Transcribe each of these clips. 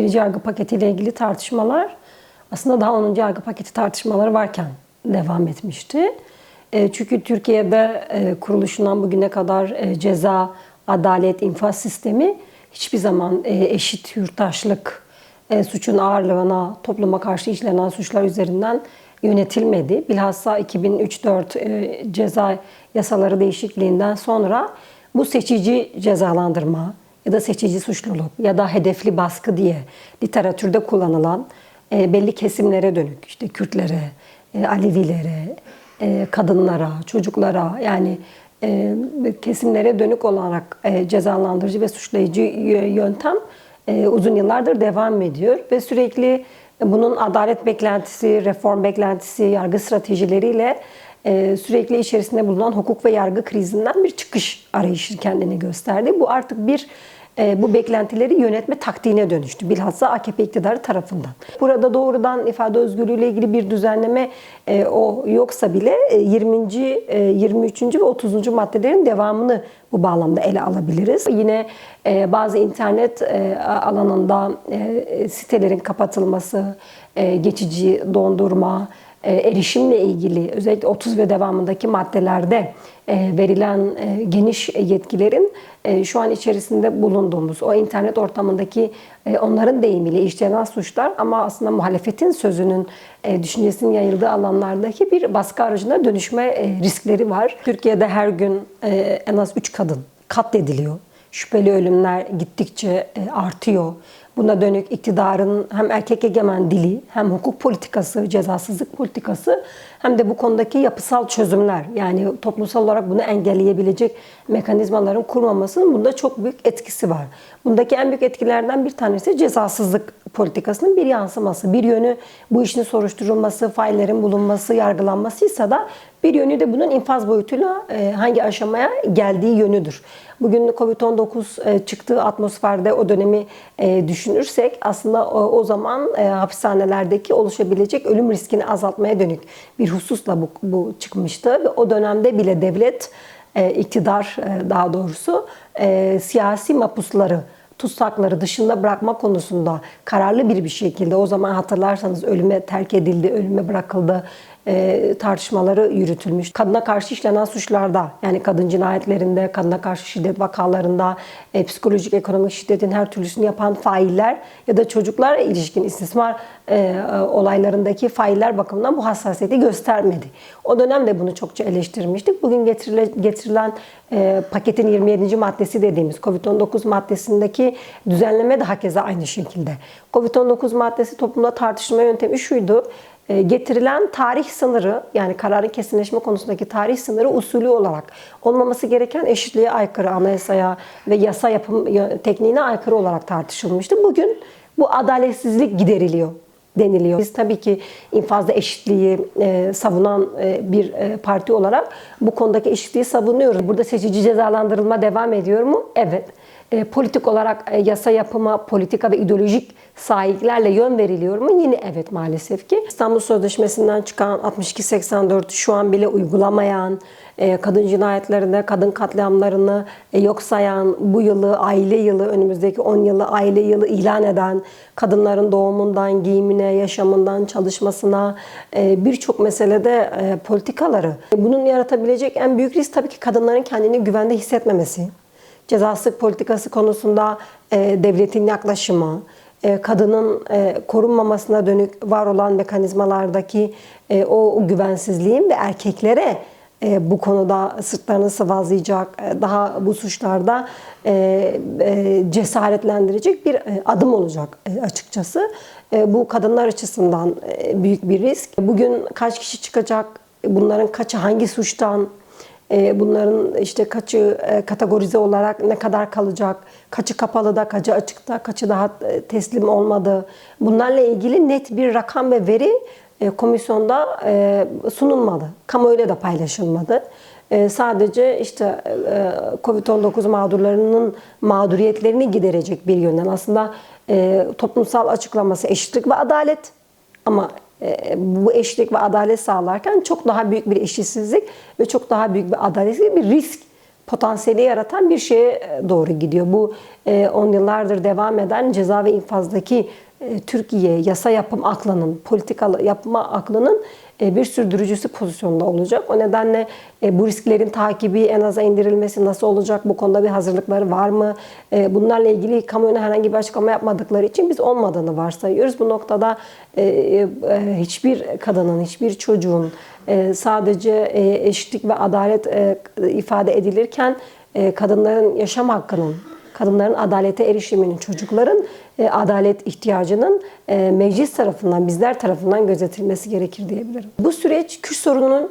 11. yargı paketiyle ilgili tartışmalar aslında daha 10. yargı paketi tartışmaları varken devam etmişti. E, çünkü Türkiye'de e, kuruluşundan bugüne kadar e, ceza, adalet, infaz sistemi hiçbir zaman eşit yurttaşlık suçun ağırlığına, topluma karşı işlenen suçlar üzerinden yönetilmedi. Bilhassa 2003-4 e, ceza yasaları değişikliğinden sonra bu seçici cezalandırma ya da seçici suçluluk ya da hedefli baskı diye literatürde kullanılan e, belli kesimlere dönük işte Kürtlere, e, Alevilere, e, kadınlara, çocuklara yani e, kesimlere dönük olarak e, cezalandırıcı ve suçlayıcı yöntem e, uzun yıllardır devam ediyor ve sürekli bunun adalet beklentisi, reform beklentisi, yargı stratejileriyle sürekli içerisinde bulunan hukuk ve yargı krizinden bir çıkış arayışı kendini gösterdi. Bu artık bir e, bu beklentileri yönetme taktiğine dönüştü. Bilhassa AKP iktidarı tarafından. Burada doğrudan ifade özgürlüğüyle ilgili bir düzenleme e, o yoksa bile e, 20. e, 23. ve 30. maddelerin devamını bu bağlamda ele alabiliriz. Yine e, bazı internet e, alanında e, sitelerin kapatılması, e, geçici dondurma, e, erişimle ilgili özellikle 30 ve devamındaki maddelerde e, verilen e, geniş yetkilerin e, şu an içerisinde bulunduğumuz o internet ortamındaki e, onların deyimiyle işlenen suçlar ama aslında muhalefetin sözünün e, düşüncesinin yayıldığı alanlardaki bir baskı aracına dönüşme e, riskleri var. Türkiye'de her gün e, en az 3 kadın katlediliyor. Şüpheli ölümler gittikçe e, artıyor. Buna dönük iktidarın hem erkek egemen dili hem hukuk politikası, cezasızlık politikası hem de bu konudaki yapısal çözümler yani toplumsal olarak bunu engelleyebilecek mekanizmaların kurmamasının bunda çok büyük etkisi var. Bundaki en büyük etkilerden bir tanesi cezasızlık politikasının bir yansıması. Bir yönü bu işin soruşturulması, faillerin bulunması, yargılanmasıysa da bir yönü de bunun infaz boyutuyla e, hangi aşamaya geldiği yönüdür. Bugün Covid-19 e, çıktığı atmosferde o dönemi e, düşünürsek aslında o, zaman hapishanelerdeki oluşabilecek ölüm riskini azaltmaya dönük bir hususla bu, bu çıkmıştı. Ve o dönemde bile devlet, iktidar daha doğrusu siyasi mapusları tutsakları dışında bırakma konusunda kararlı bir bir şekilde o zaman hatırlarsanız ölüme terk edildi, ölüme bırakıldı e, tartışmaları yürütülmüş. Kadına karşı işlenen suçlarda yani kadın cinayetlerinde, kadına karşı şiddet vakalarında, e, psikolojik, ekonomik şiddetin her türlüsünü yapan failler ya da çocuklara ilişkin istismar e, olaylarındaki failler bakımından bu hassasiyeti göstermedi. O dönemde bunu çokça eleştirmiştik. Bugün getirile, getirilen e, paketin 27. maddesi dediğimiz COVID-19 maddesindeki düzenleme de hakeza aynı şekilde. COVID-19 maddesi toplumda tartışma yöntemi şuydu e, getirilen tarih sınırı yani kararın kesinleşme konusundaki tarih sınırı usulü olarak olmaması gereken eşitliğe aykırı anayasaya ve yasa yapım tekniğine aykırı olarak tartışılmıştı. Bugün bu adaletsizlik gideriliyor deniliyor. Biz tabii ki infazda eşitliği e, savunan e, bir e, parti olarak bu konudaki eşitliği savunuyoruz. Burada seçici cezalandırılma devam ediyor mu? Evet. E, politik olarak e, yasa yapıma, politika ve ideolojik sahiplerle yön veriliyor mu? Yine evet maalesef ki. İstanbul Sözleşmesi'nden çıkan 62-84 şu an bile uygulamayan, e, kadın cinayetlerinde kadın katliamlarını e, yok sayan, bu yılı aile yılı, önümüzdeki 10 yılı aile yılı ilan eden, kadınların doğumundan, giyimine, yaşamından, çalışmasına e, birçok meselede politikaları. Bunun yaratabilecek en büyük risk tabii ki kadınların kendini güvende hissetmemesi. Cezasızlık politikası konusunda devletin yaklaşımı, kadının korunmamasına dönük var olan mekanizmalardaki o güvensizliğin ve erkeklere bu konuda sırtlarını sıvazlayacak, daha bu suçlarda cesaretlendirecek bir adım olacak açıkçası. Bu kadınlar açısından büyük bir risk. Bugün kaç kişi çıkacak, bunların kaçı hangi suçtan, bunların işte kaçı kategorize olarak ne kadar kalacak, kaçı kapalı da, kaçı açıkta, kaçı daha teslim olmadı. Bunlarla ilgili net bir rakam ve veri komisyonda sunulmadı. Kamuoyuyla da paylaşılmadı. Sadece işte Covid-19 mağdurlarının mağduriyetlerini giderecek bir yönden aslında toplumsal açıklaması eşitlik ve adalet ama bu eşitlik ve adalet sağlarken çok daha büyük bir eşitsizlik ve çok daha büyük bir adaletsizlik bir risk potansiyeli yaratan bir şeye e, doğru gidiyor. Bu e, on yıllardır devam eden ceza ve infazdaki e, Türkiye yasa yapım aklının, politika yapma aklının e, bir sürdürücüsü pozisyonda olacak. O nedenle e, bu risklerin takibi en aza indirilmesi nasıl olacak? Bu konuda bir hazırlıkları var mı? E, Bunlarla ilgili kamuoyuna herhangi bir açıklama yapmadıkları için biz olmadığını varsayıyoruz. Bu noktada e, e, hiçbir kadının, hiçbir çocuğun e, sadece e, eşitlik ve adalet e, ifade edilirken e, kadınların yaşam hakkının, kadınların adalete erişiminin, çocukların e, adalet ihtiyacının e, meclis tarafından, bizler tarafından gözetilmesi gerekir diyebilirim. Bu süreç Kürt sorununun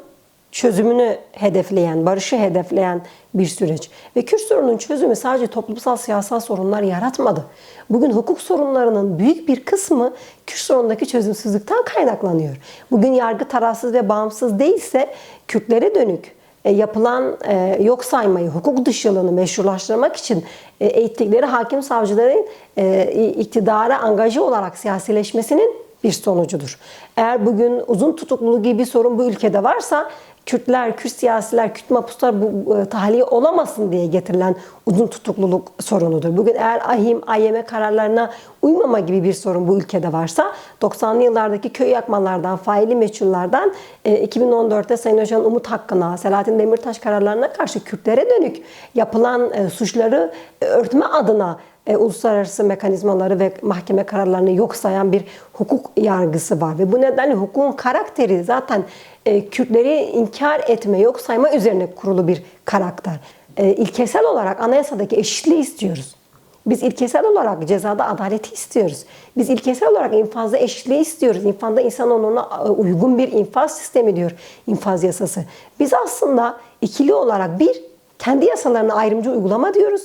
çözümünü hedefleyen, barışı hedefleyen bir süreç. Ve Kürt sorununun çözümü sadece toplumsal siyasal sorunlar yaratmadı. Bugün hukuk sorunlarının büyük bir kısmı Kürt sorunundaki çözümsüzlükten kaynaklanıyor. Bugün yargı tarafsız ve bağımsız değilse Kürtlere dönük yapılan e, yok saymayı, hukuk dışılığını meşrulaştırmak için e, eğittikleri hakim savcıların e, iktidara angaje olarak siyasileşmesinin bir sonucudur. Eğer bugün uzun tutukluluğu gibi bir sorun bu ülkede varsa Kürtler, Kürt siyasiler, Kürt mapuslar bu e, tahliye olamasın diye getirilen uzun tutukluluk sorunudur. Bugün eğer AHİM, AYM kararlarına uymama gibi bir sorun bu ülkede varsa 90'lı yıllardaki köy yakmalardan, faili meçhullardan e, 2014'te Sayın Hoca'nın Umut Hakkı'na, Selahattin Demirtaş kararlarına karşı Kürtlere dönük yapılan e, suçları e, örtme adına e, uluslararası mekanizmaları ve mahkeme kararlarını yok sayan bir hukuk yargısı var. Ve bu nedenle hukukun karakteri zaten e, Kürtleri inkar etme, yok sayma üzerine kurulu bir karakter. E, ilkesel olarak anayasadaki eşitliği istiyoruz. Biz ilkesel olarak cezada adaleti istiyoruz. Biz ilkesel olarak infazda eşitliği istiyoruz. İnfazda insan onuruna e, uygun bir infaz sistemi diyor infaz yasası. Biz aslında ikili olarak bir, kendi yasalarına ayrımcı uygulama diyoruz.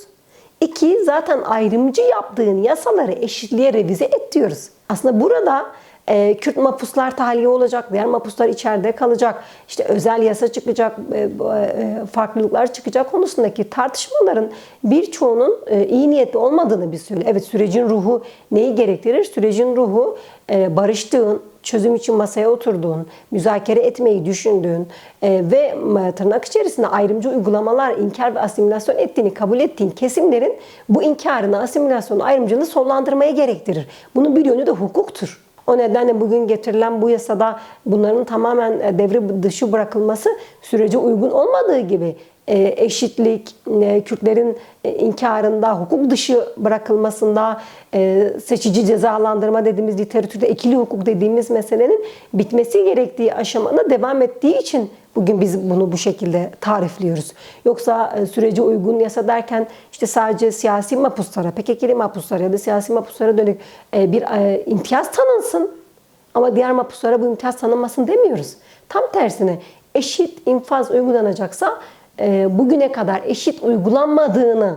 İki, zaten ayrımcı yaptığın yasaları eşitliğe revize et diyoruz. Aslında burada e, Kürt mapuslar tahliye olacak, diğer mapuslar içeride kalacak, işte özel yasa çıkacak, e, e, farklılıklar çıkacak konusundaki tartışmaların birçoğunun e, iyi niyetli olmadığını biz söylüyoruz. Evet sürecin ruhu neyi gerektirir? Sürecin ruhu e, barıştığın, çözüm için masaya oturduğun, müzakere etmeyi düşündüğün e, ve e, tırnak içerisinde ayrımcı uygulamalar, inkar ve asimilasyon ettiğini kabul ettiğin kesimlerin bu inkarını, asimilasyonu, ayrımcılığı sonlandırmaya gerektirir. Bunun bir yönü de hukuktur. O nedenle bugün getirilen bu yasada bunların tamamen e, devre dışı bırakılması sürece uygun olmadığı gibi e, eşitlik, e, Kürtlerin inkarında, hukuk dışı bırakılmasında, seçici cezalandırma dediğimiz literatürde ikili hukuk dediğimiz meselenin bitmesi gerektiği aşamada devam ettiği için bugün biz bunu bu şekilde tarifliyoruz. Yoksa sürece uygun yasa derken işte sadece siyasi mapuslara, PKK'li mapuslara ya da siyasi mapuslara dönük bir imtiyaz tanınsın. Ama diğer mapuslara bu imtiyaz tanınmasın demiyoruz. Tam tersine eşit infaz uygulanacaksa e, bugüne kadar eşit uygulanmadığını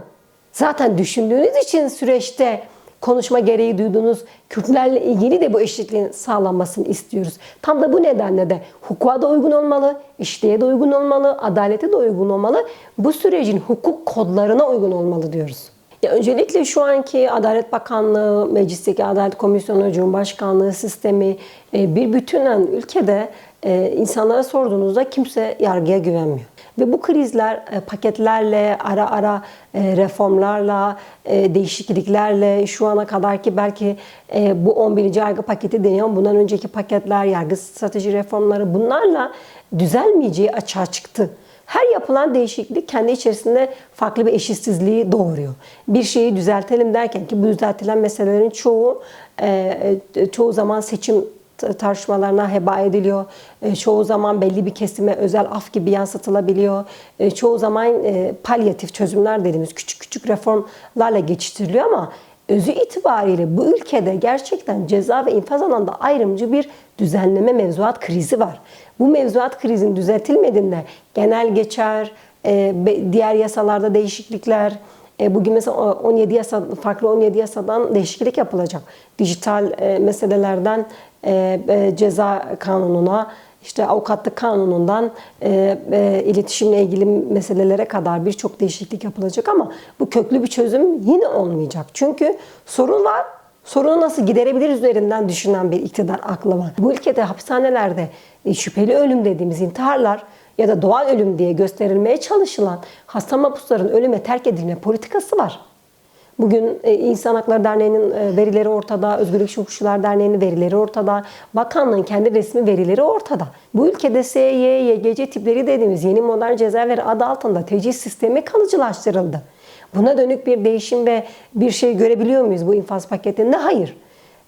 zaten düşündüğünüz için süreçte konuşma gereği duyduğunuz Kürtlerle ilgili de bu eşitliğin sağlanmasını istiyoruz. Tam da bu nedenle de hukuka da uygun olmalı, eşitliğe de uygun olmalı, adalete de uygun olmalı. Bu sürecin hukuk kodlarına uygun olmalı diyoruz. Ya öncelikle şu anki Adalet Bakanlığı, Meclisteki Adalet Komisyonu, Cumhurbaşkanlığı sistemi e, bir bütünen ülkede e, insanlara sorduğunuzda kimse yargıya güvenmiyor. Ve bu krizler e, paketlerle, ara ara reformlarla, değişikliklerle şu ana kadarki belki bu 11. yargı paketi deniyor. Bundan önceki paketler, yargı strateji reformları bunlarla düzelmeyeceği açığa çıktı. Her yapılan değişiklik kendi içerisinde farklı bir eşitsizliği doğuruyor. Bir şeyi düzeltelim derken ki bu düzeltilen meselelerin çoğu e, e, çoğu zaman seçim tartışmalarına heba ediliyor. E, çoğu zaman belli bir kesime özel af gibi yansıtılabiliyor. Çoğu zaman palyatif çözümler dediğimiz küçük küçük reformlarla geçiştiriliyor ama özü itibariyle bu ülkede gerçekten ceza ve infaz alanında ayrımcı bir düzenleme mevzuat krizi var. Bu mevzuat krizin düzeltilmediğinde genel geçer, e, diğer yasalarda değişiklikler, e, bugün mesela 17 yasa, farklı 17 yasadan değişiklik yapılacak. Dijital e, meselelerden ceza kanununa, işte avukatlık kanunundan e, e, iletişimle ilgili meselelere kadar birçok değişiklik yapılacak ama bu köklü bir çözüm yine olmayacak. Çünkü sorun var. Sorunu nasıl giderebiliriz üzerinden düşünen bir iktidar aklı var. Bu ülkede hapishanelerde e, şüpheli ölüm dediğimiz intiharlar ya da doğal ölüm diye gösterilmeye çalışılan hasta mahpusların ölüme terk edilme politikası var. Bugün e, İnsan Hakları Derneği'nin e, verileri ortada, Özgürlük Hukukçular Derneği'nin verileri ortada, bakanlığın kendi resmi verileri ortada. Bu ülkede SY, YGC tipleri dediğimiz yeni modern cezaevleri adı altında tecih sistemi kalıcılaştırıldı. Buna dönük bir değişim ve bir şey görebiliyor muyuz bu infaz paketinde? Hayır.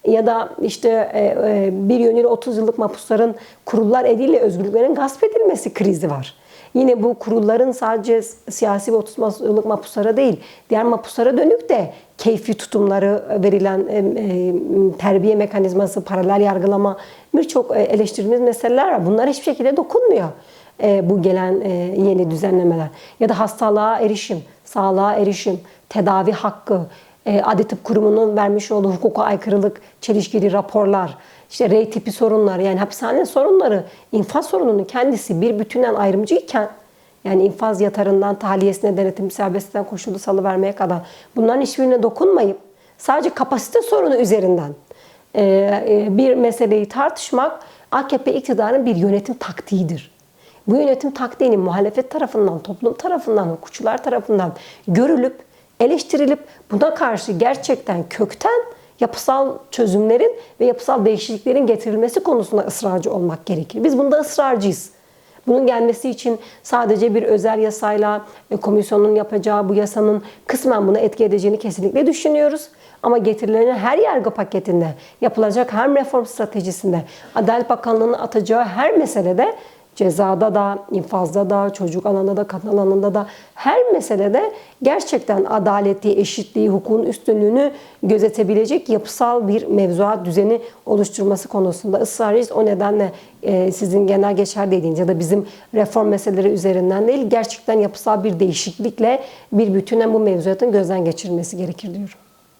Ya da işte e, bir yönüyle 30 yıllık mahpusların kurullar eliyle özgürlüklerin gasp edilmesi krizi var. Yine bu kurulların sadece siyasi ve 30 yıllık mahpuslara değil, diğer mahpuslara dönük de keyfi tutumları verilen e, e, terbiye mekanizması, paralel yargılama birçok e, eleştirdiğimiz meseleler var. Bunlar hiçbir şekilde dokunmuyor e, bu gelen e, yeni düzenlemeler. Ya da hastalığa erişim, sağlığa erişim, tedavi hakkı, e, Adli Tıp Kurumu'nun vermiş olduğu hukuka aykırılık, çelişkili raporlar, işte R tipi sorunlar yani hapishane sorunları infaz sorununun kendisi bir bütünden ayrımcı iken yani infaz yatarından tahliyesine denetim serbestten koşullu salıvermeye kadar bunların hiçbirine dokunmayıp sadece kapasite sorunu üzerinden e, e, bir meseleyi tartışmak AKP iktidarının bir yönetim taktiğidir. Bu yönetim taktiğinin muhalefet tarafından, toplum tarafından, hukukçular tarafından görülüp, eleştirilip buna karşı gerçekten kökten yapısal çözümlerin ve yapısal değişikliklerin getirilmesi konusunda ısrarcı olmak gerekir. Biz bunda ısrarcıyız. Bunun gelmesi için sadece bir özel yasayla komisyonun yapacağı bu yasanın kısmen buna etki edeceğini kesinlikle düşünüyoruz. Ama getirilerin her yargı paketinde, yapılacak her reform stratejisinde, Adalet Bakanlığı'nın atacağı her meselede cezada da, infazda da, çocuk alanında da, kadın alanında da her meselede gerçekten adaleti, eşitliği, hukukun üstünlüğünü gözetebilecek yapısal bir mevzuat düzeni oluşturması konusunda ısrarlıyız. O nedenle e, sizin genel geçer dediğiniz ya da bizim reform meseleleri üzerinden değil, gerçekten yapısal bir değişiklikle bir bütünen bu mevzuatın gözden geçirilmesi gerekir diyorum.